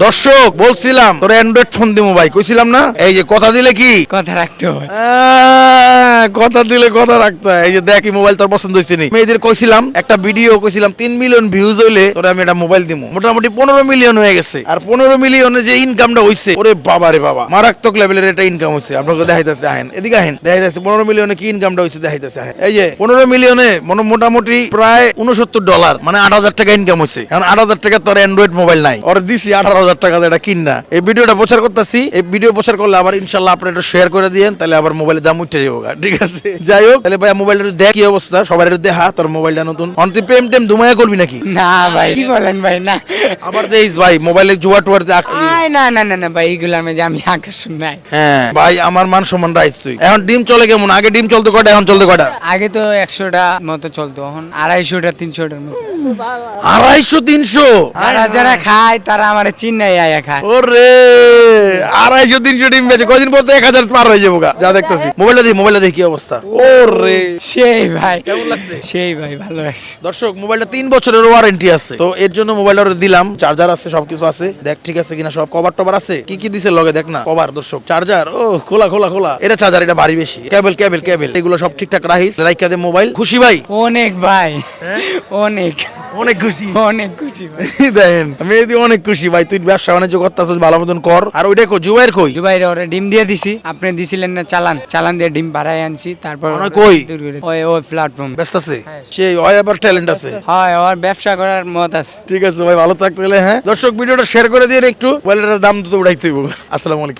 দর্শক বলছিলাম তোর অ্যান্ড্রয়েড ফোন দিমু ভাই কইছিলাম না? এই যে কথা দিলে কি? কথা রাখতে হয়। কথা দিলে কথা রাখতে হয়। এই যে দেখি মোবাইল তোর পছন্দ হয়েছে নি। মেয়েদের কইছিলাম একটা ভিডিও কইছিলাম তিন মিলিয়ন ভিউজ হইলে তোরে আমি একটা মোবাইল দিমু। মোটামুটি পনেরো মিলিয়ন হয়ে গেছে। আর পনেরো মিলিয়নে যে ইনকামটা হইছে ওরে বাবা রে বাবা মারাত্মক লেভেলের একটা ইনকাম হইছে। আপনাকে দেখাইতেছে আহেন। এদিকে আহেন দেখাইতেছে পনেরো মিলিয়নে কি ইনকামটা হইছে দেখাইতেছে আহেন। এই যে পনেরো মিলিয়নে মনে- মোটামুটি প্রায় উনসত্তর ডলার মানে আট হাজার টাকা ইনকাম হইছে। এখন আট হাজার টাকা তোর অ্যান্ড্রয়েড মোবাইল নাই। ওর দিছি আঠারো হাজার টাকা এটা কিনা এই ভিডিওটা প্রচার করতেছি এই ভিডিও প্রচার করলে আবার ইনশাল্লাহ আপনি একটু শেয়ার করে দিয়েন তাহলে আবার মোবাইলের দাম উঠে যাব। ঠিক আছে? যাই হোক তাহলে ভাই মোবাইলের দেখ কি অবস্থা সবার একটু দেখা তোর মোবাইলটা নতুন। অন তুই প্রেম টেম ধুমায়া করবি নাকি? না ভাই কি বলেন ভাই না। আবার দেখিস ভাই মোবাইলে জুয়া টুয়ার না না না না ভাই এগুলোর মধ্যে আমি আকর্ষণ নাই। হ্যাঁ। ভাই আমার মান সম্মান রাইস তুই। এখন ডিম চলে কেমন? আগে ডিম চলতে কটা এখন চলতে কটা? আগে তো একশোটা মতো চলতো এখন আড়াইশোটা তিনশোটার মতো। আড়াইশো তিনশো? যারা যারা খায় তারা আমার চিন্নাই আয়া খায় ওরে আড়াইশো তিনশো ডিম বেচে কদিন পর তো এক হাজার পার হয়ে যাব গা, যা দেখতেছি। মোবাইলটা দেখি মোবাইলটা দেখি কি অবস্থা। ওরে। সেই ভাই কেমন লাগছে? সেই ভাই ভালো লাগছে। দর্শক মোবাইলটা তিন বছরের ওয়ারেন্টি আছে। তো এর জন্য মোবাইলটা ওরে দিলাম। চার্জার আছে সবকিছু আছে। দেখ ঠিক আছে কিনা সব কভার টভার আছে। কি কি দিছে লগে দেখ না। কভার দর্শক। চার্জার ও খোলা খোলা খোলা। এটা চার্জার এটা ভারী বেশি। কেবল কেবল কেবল এগুলো সব ঠিকঠাক রাখিস। রাইকা দে মোবাইল। খুশি ভাই। অনেক ভাই। অনেক। অনেক খুশি। অনেক খুশি ভাই। দেখেন আমি এদি অনেক খুশি ভাই তুই ব্যবসা বাণিজ্য করতেছিস ভালো মতন কর। আর ওইটা জুবাইর কই? দুবাই ওরে ডিম দিয়ে দিছি। আপনি দিছিলেন না চালান। চালান দিয়ে ডিম বাড়াই আনছি তারপর ওরা কই? ওই ওই প্ল্যাটফর্ম ব্যস্ত আছে? সেই হয় আবার ট্যালেন্ট আছে। হয় ওর ব্যবসা করার মত আছে। ঠিক আছে ভাই ভালো থাকতে গেলে হ্যাঁ? দর্শক ভিডিওটা শেয়ার করে দিয়ে একটু দাম তো হইব। আসসালামু আলাইকুম।